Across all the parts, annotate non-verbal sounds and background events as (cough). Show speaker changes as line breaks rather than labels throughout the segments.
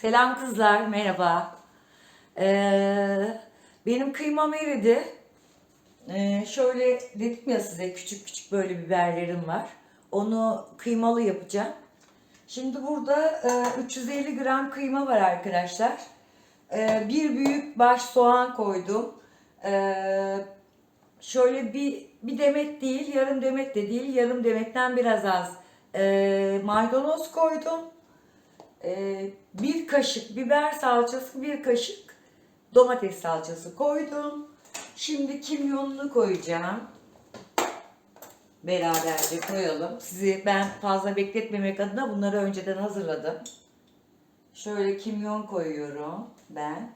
Selam kızlar, merhaba. Ee, benim kıymam eridi. Ee, şöyle dedim ya size küçük küçük böyle biberlerim var. Onu kıymalı yapacağım. Şimdi burada e, 350 gram kıyma var arkadaşlar. Ee, bir büyük baş soğan koydum. Ee, şöyle bir bir demet değil, yarım demet de değil, yarım demetten biraz az e, maydanoz koydum. Ee, bir kaşık biber salçası, bir kaşık domates salçası koydum. Şimdi kimyonunu koyacağım. Beraberce koyalım. Sizi ben fazla bekletmemek adına bunları önceden hazırladım. Şöyle kimyon koyuyorum ben.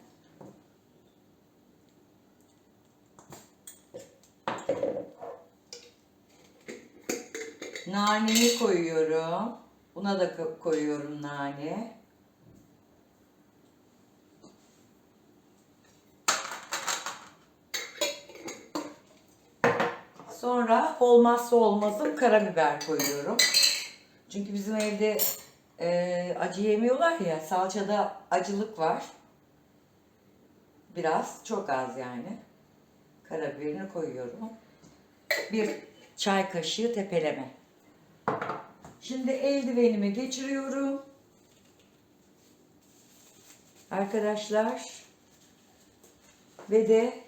Naneyi koyuyorum. Buna da ko- koyuyorum nane. Sonra olmazsa olmazım karabiber koyuyorum. Çünkü bizim evde e, acı yemiyorlar ya salçada acılık var. Biraz çok az yani. Karabiberini koyuyorum. Bir çay kaşığı tepeleme. Şimdi eldivenimi geçiriyorum. Arkadaşlar ve de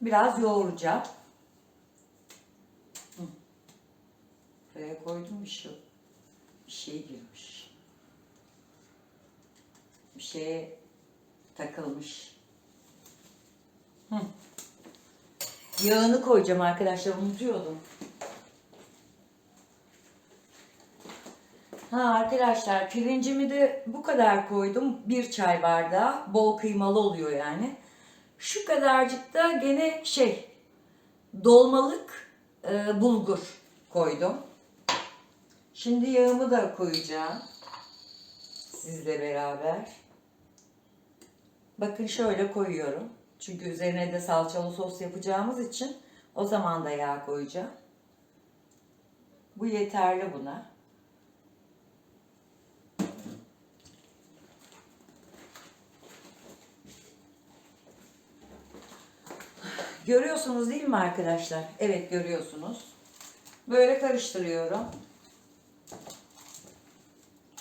biraz yoğuracağım. Buraya koydum bir şey. Bir şey girmiş. Bir şeye takılmış. Hı. Yağını koyacağım arkadaşlar unutuyordum. Ha arkadaşlar pirincimi de bu kadar koydum. Bir çay bardağı. Bol kıymalı oluyor yani. Şu kadarcık da gene şey dolmalık e, bulgur koydum. Şimdi yağımı da koyacağım. Sizle beraber. Bakın şöyle koyuyorum. Çünkü üzerine de salçalı sos yapacağımız için o zaman da yağ koyacağım. Bu yeterli buna. Görüyorsunuz değil mi arkadaşlar? Evet görüyorsunuz. Böyle karıştırıyorum.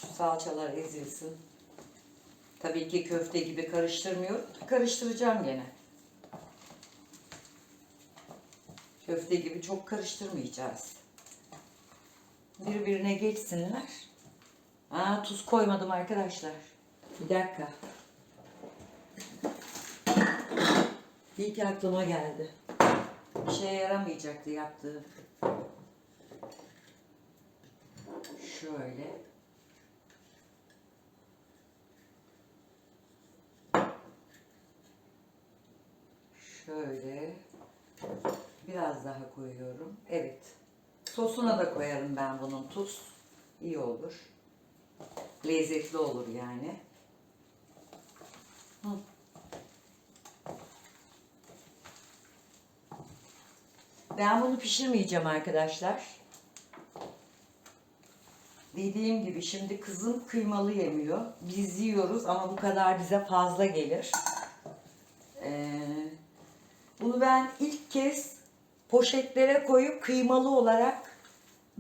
Şu salçalar ezilsin. Tabii ki köfte gibi karıştırmıyorum. Karıştıracağım gene. Köfte gibi çok karıştırmayacağız. Birbirine geçsinler. Aa, tuz koymadım arkadaşlar. Bir dakika. İyi ki aklıma geldi. Bir şeye yaramayacaktı yaptığım. Şöyle. Şöyle. Biraz daha koyuyorum. Evet. Sosuna da koyarım ben bunun tuz. İyi olur. Lezzetli olur yani. Hı. Ben bunu pişirmeyeceğim arkadaşlar. Dediğim gibi şimdi kızım kıymalı yemiyor. Biz yiyoruz ama bu kadar bize fazla gelir. Ee, bunu ben ilk kez poşetlere koyup kıymalı olarak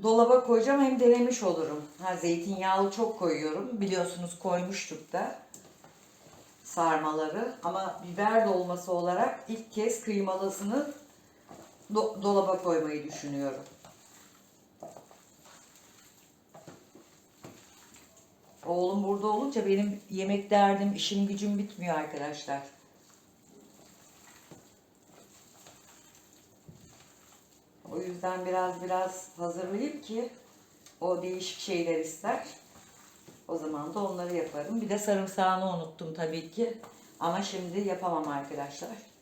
dolaba koyacağım. Hem denemiş olurum. Ha, zeytinyağlı çok koyuyorum. Biliyorsunuz koymuştuk da sarmaları. Ama biber dolması olarak ilk kez kıymalısını do- dolaba koymayı düşünüyorum. Oğlum burada olunca benim yemek derdim, işim gücüm bitmiyor arkadaşlar. O yüzden biraz biraz hazırlayayım ki o değişik şeyler ister. O zaman da onları yaparım. Bir de sarımsağını unuttum tabii ki. Ama şimdi yapamam arkadaşlar.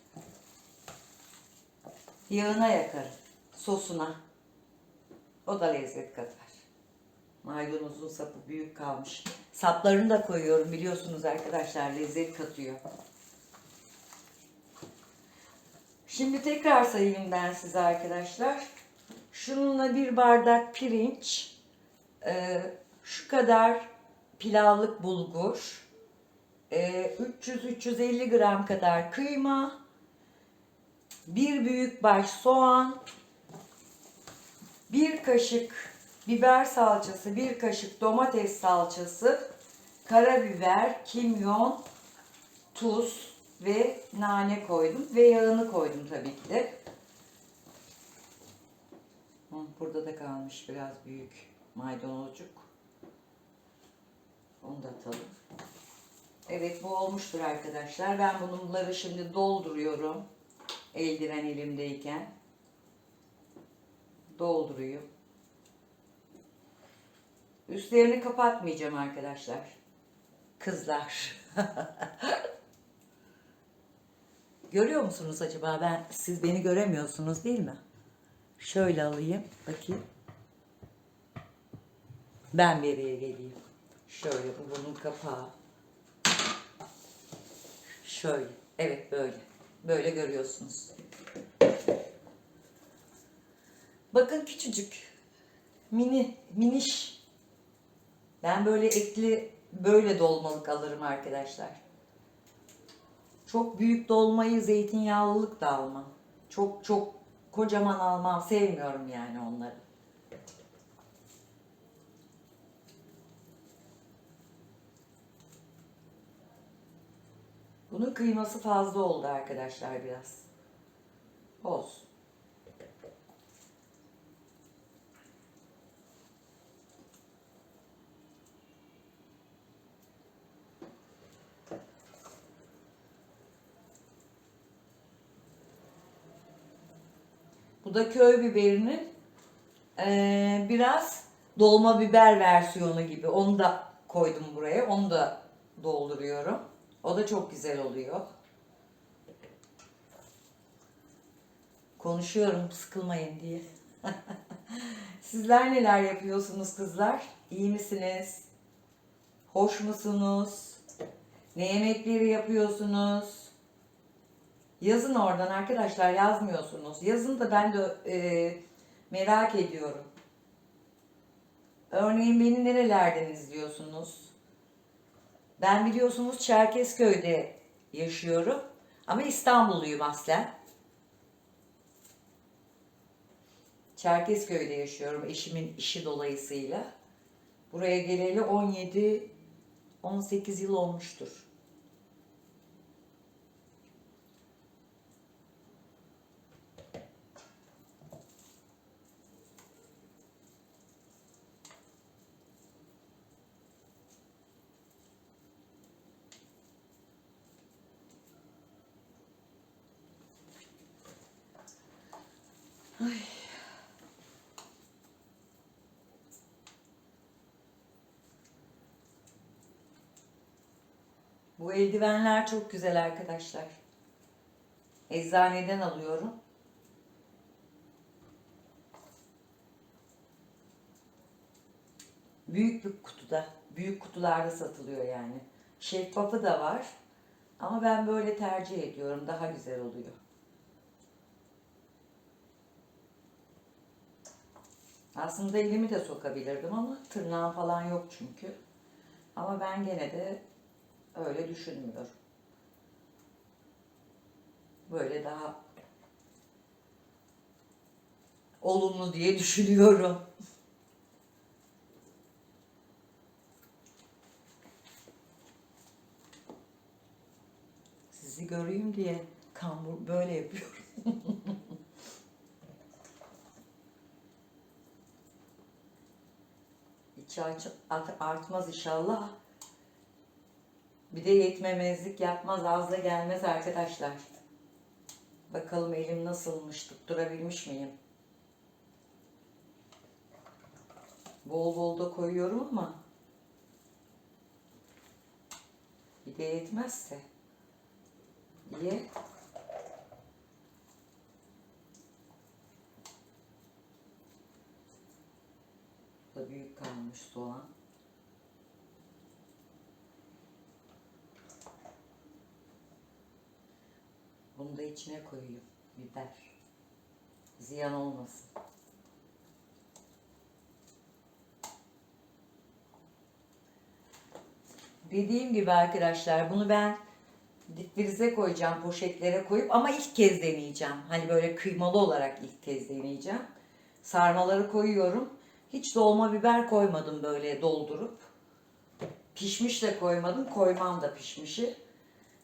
Yağına yakarım. Sosuna. O da lezzet katar. Maydanozun sapı büyük kalmış. Saplarını da koyuyorum biliyorsunuz arkadaşlar. Lezzet katıyor. Şimdi tekrar sayayım ben size arkadaşlar. Şununla bir bardak pirinç, e, şu kadar pilavlık bulgur, e, 300-350 gram kadar kıyma, bir büyük baş soğan, bir kaşık biber salçası, bir kaşık domates salçası, karabiber, kimyon, tuz ve nane koydum ve yağını koydum tabii ki de. Burada da kalmış biraz büyük maydanozcuk. Onu da atalım. Evet bu olmuştur arkadaşlar. Ben bunları şimdi dolduruyorum. Eldiven elimdeyken. Dolduruyorum. Üstlerini kapatmayacağım arkadaşlar. Kızlar. (laughs) Görüyor musunuz acaba? Ben siz beni göremiyorsunuz değil mi? Şöyle alayım. Bakayım. Ben beriye geleyim. Şöyle bu bunun kapağı. Şöyle. Evet böyle. Böyle görüyorsunuz. Bakın küçücük. Mini, miniş. Ben böyle etli böyle dolmalık alırım arkadaşlar. Çok büyük dolmayı zeytinyağlılık da almam. Çok çok kocaman almam. Sevmiyorum yani onları. Bunun kıyması fazla oldu arkadaşlar biraz. Olsun. Bu da köy biberinin eee, biraz dolma biber versiyonu gibi. Onu da koydum buraya. Onu da dolduruyorum. O da çok güzel oluyor. Konuşuyorum sıkılmayın diye. (laughs) Sizler neler yapıyorsunuz kızlar? İyi misiniz? Hoş musunuz? Ne yemekleri yapıyorsunuz? Yazın oradan arkadaşlar yazmıyorsunuz. Yazın da ben de e, merak ediyorum. Örneğin beni nerelerden izliyorsunuz? Ben biliyorsunuz Çerkezköy'de yaşıyorum. Ama İstanbulluyum aslen. Çerkezköy'de yaşıyorum eşimin işi dolayısıyla. Buraya geleli 17 18 yıl olmuştur. Bu eldivenler çok güzel arkadaşlar. Eczaneden alıyorum. Büyük bir kutuda, büyük kutularda satılıyor yani. Şeffafı da var. Ama ben böyle tercih ediyorum. Daha güzel oluyor. Aslında elimi de sokabilirdim ama tırnağım falan yok çünkü. Ama ben gene de öyle düşünmüyorum. Böyle daha olumlu diye düşünüyorum. Sizi göreyim diye kambur böyle yapıyorum. (laughs) Aç- art- artmaz inşallah. Bir de yetmemezlik yapmaz, az da gelmez arkadaşlar. Bakalım elim nasılmış, tutturabilmiş miyim? Bol bol da koyuyorum ama bir de yetmezse diye da büyük kalmış soğan. Bunu da içine koyayım. Biber. Ziyan olmasın. Dediğim gibi arkadaşlar bunu ben dipfrize koyacağım, poşetlere koyup ama ilk kez deneyeceğim. Hani böyle kıymalı olarak ilk kez deneyeceğim. Sarmaları koyuyorum. Hiç dolma biber koymadım böyle doldurup. Pişmiş de koymadım, koymam da pişmişi.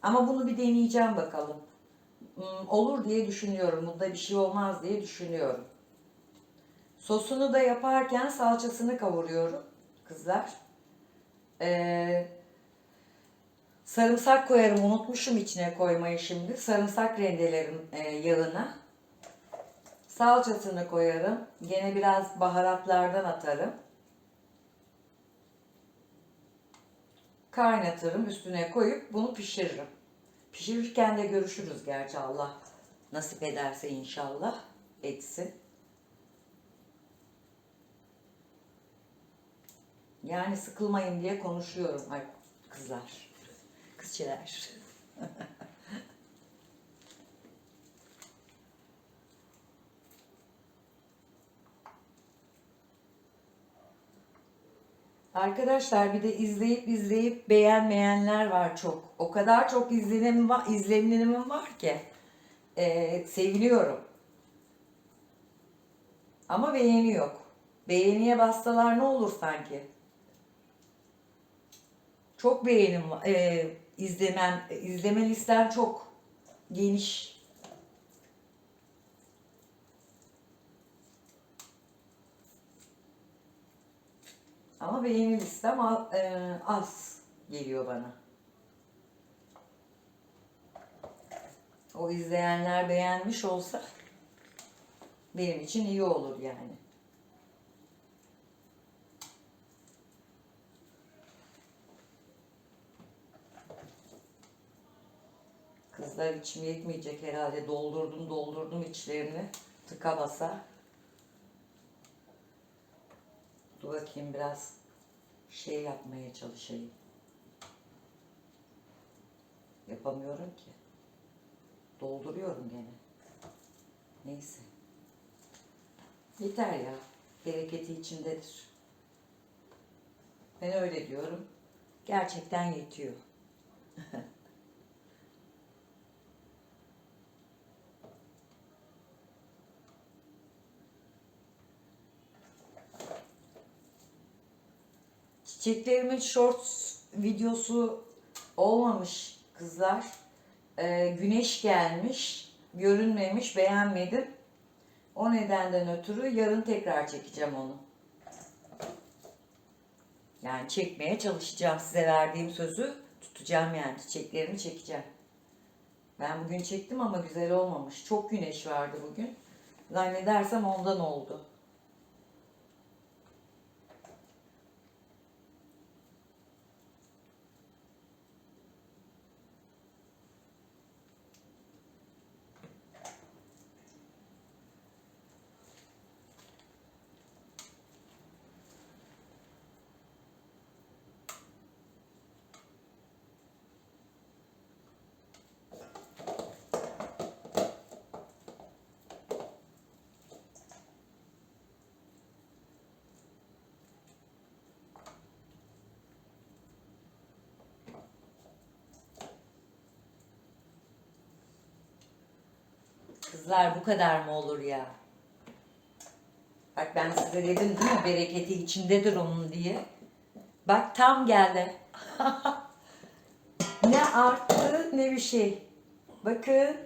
Ama bunu bir deneyeceğim bakalım. Hmm, Olur diye düşünüyorum. Bunda bir şey olmaz diye düşünüyorum. Sosunu da yaparken salçasını kavuruyorum kızlar. Ee, sarımsak koyarım. Unutmuşum içine koymayı şimdi. Sarımsak rendelerim e, yağına. Salçasını koyarım. Gene biraz baharatlardan atarım. Kaynatırım. Üstüne koyup bunu pişiririm. Pişirirken de görüşürüz gerçi Allah nasip ederse inşallah etsin. Yani sıkılmayın diye konuşuyorum ay kızlar. Kızçeler. (laughs) Arkadaşlar bir de izleyip izleyip beğenmeyenler var çok. O kadar çok izlenim var, izlenimim var ki e, seviliyorum. Ama beğeni yok. Beğeniye bassalar ne olur sanki? Çok beğenim. E, izlemem, izleme listem çok geniş. Ama beğeni listem e, az geliyor bana. O izleyenler beğenmiş olsa benim için iyi olur yani. Kızlar içim yetmeyecek herhalde. Doldurdum doldurdum içlerini. Tıka basa. Dur bakayım biraz şey yapmaya çalışayım. Yapamıyorum ki. Dolduruyorum gene. Neyse. Yeter ya. Bereketi içindedir. Ben öyle diyorum. Gerçekten yetiyor. (laughs) Çiçeklerimin shorts videosu olmamış kızlar. Ee, güneş gelmiş, görünmemiş, beğenmedim. O nedenden ötürü yarın tekrar çekeceğim onu. Yani çekmeye çalışacağım. Size verdiğim sözü tutacağım yani. Çiçeklerimi çekeceğim. Ben bugün çektim ama güzel olmamış. Çok güneş vardı bugün. Zannedersem ondan oldu. Kızlar bu kadar mı olur ya? Bak ben size dedim değil mi bereketi içindedir onun diye. Bak tam geldi. (laughs) ne arttı ne bir şey. Bakın.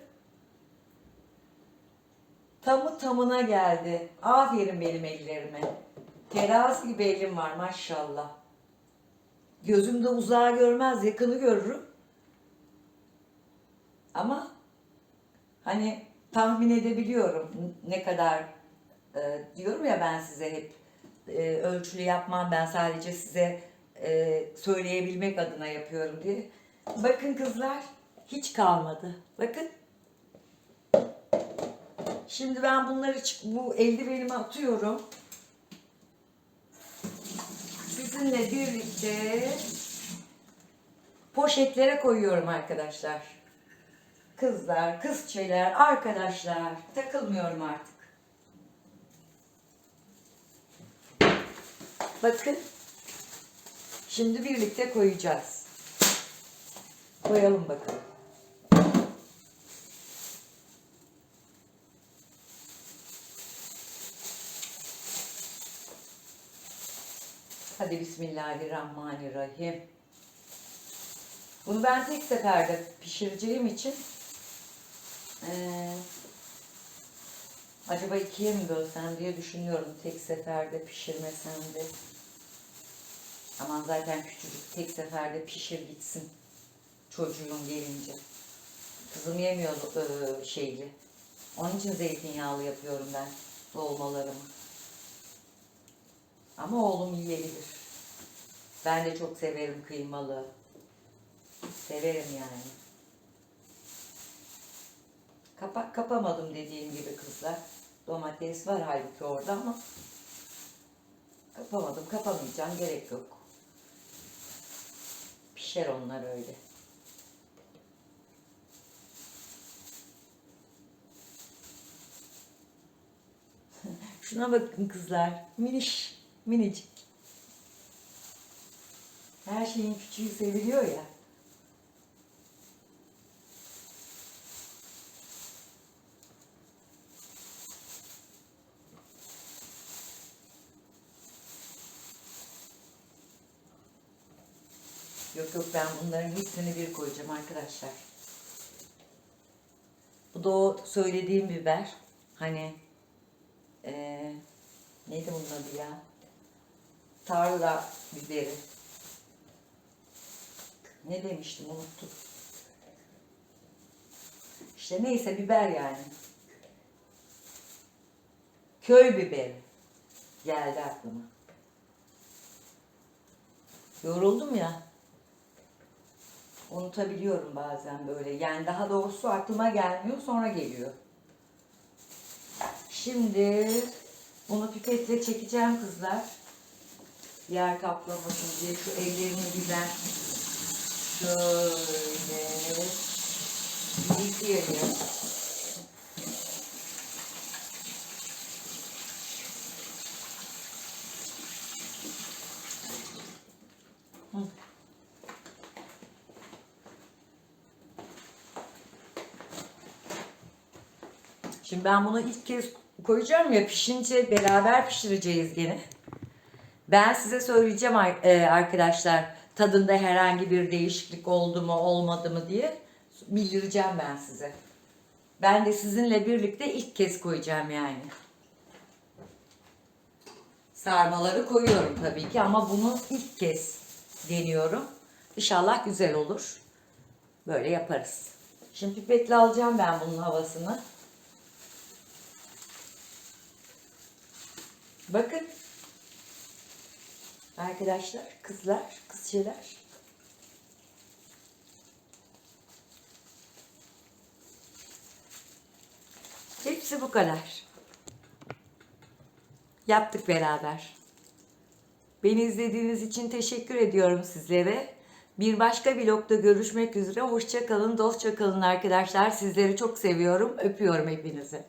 Tamı tamına geldi. Aferin benim ellerime. Terazi gibi elim var maşallah. Gözümde uzağı görmez yakını görürüm. Ama hani tahmin edebiliyorum ne kadar e, diyorum ya ben size hep e, ölçülü yapmam ben sadece size e, söyleyebilmek adına yapıyorum diye. Bakın kızlar hiç kalmadı. Bakın. Şimdi ben bunları bu eldivenime atıyorum. Sizinle birlikte poşetlere koyuyorum arkadaşlar. Kızlar, kızçeler, arkadaşlar takılmıyorum artık. Bakın. Şimdi birlikte koyacağız. koyalım bakalım. Hadi Bismillahirrahmanirrahim. Bunu ben tek seferde pişireceğim için eee, acaba ikiye mi bölsem diye düşünüyorum tek seferde pişirmesem de. Aman zaten küçücük tek seferde pişir gitsin çocuğun gelince. Kızım yemiyor eee, şeyli. Onun için zeytinyağlı yapıyorum ben dolmalarımı. Ama oğlum yiyebilir. Ben de çok severim kıymalı. Severim yani. Kapak kapamadım dediğim gibi kızlar. Domates var halbuki orada ama kapamadım. Kapamayacağım. Gerek yok. Pişer onlar öyle. (laughs) Şuna bakın kızlar. Miniş, minicik. Her şeyin küçüğü seviliyor ya. Yok yok ben bunların hepsini bir koyacağım arkadaşlar. Bu da o söylediğim biber. Hani eee neydi bunun adı ya? Tarla biberi. Ne demiştim unuttum. İşte neyse biber yani. Köy biberi. Geldi aklıma. Yoruldum ya. Unutabiliyorum bazen böyle. Yani daha doğrusu aklıma gelmiyor sonra geliyor. Şimdi bunu pipetle çekeceğim kızlar. Yer kaplamasın diye şu ellerimi güzel şöyle yıkayayım. Hı. Şimdi ben bunu ilk kez koyacağım ya pişince beraber pişireceğiz gene. Ben size söyleyeceğim e, arkadaşlar tadında herhangi bir değişiklik oldu mu olmadı mı diye bildireceğim ben size. Ben de sizinle birlikte ilk kez koyacağım yani. Sarmaları koyuyorum tabii ki ama bunu ilk kez deniyorum. İnşallah güzel olur. Böyle yaparız. Şimdi pipetle alacağım ben bunun havasını. Bakın. Arkadaşlar, kızlar, kızçeler. Hepsi bu kadar. Yaptık beraber. Beni izlediğiniz için teşekkür ediyorum sizlere. Bir başka vlogda görüşmek üzere. Hoşça kalın, dostça kalın arkadaşlar. Sizleri çok seviyorum. Öpüyorum hepinizi.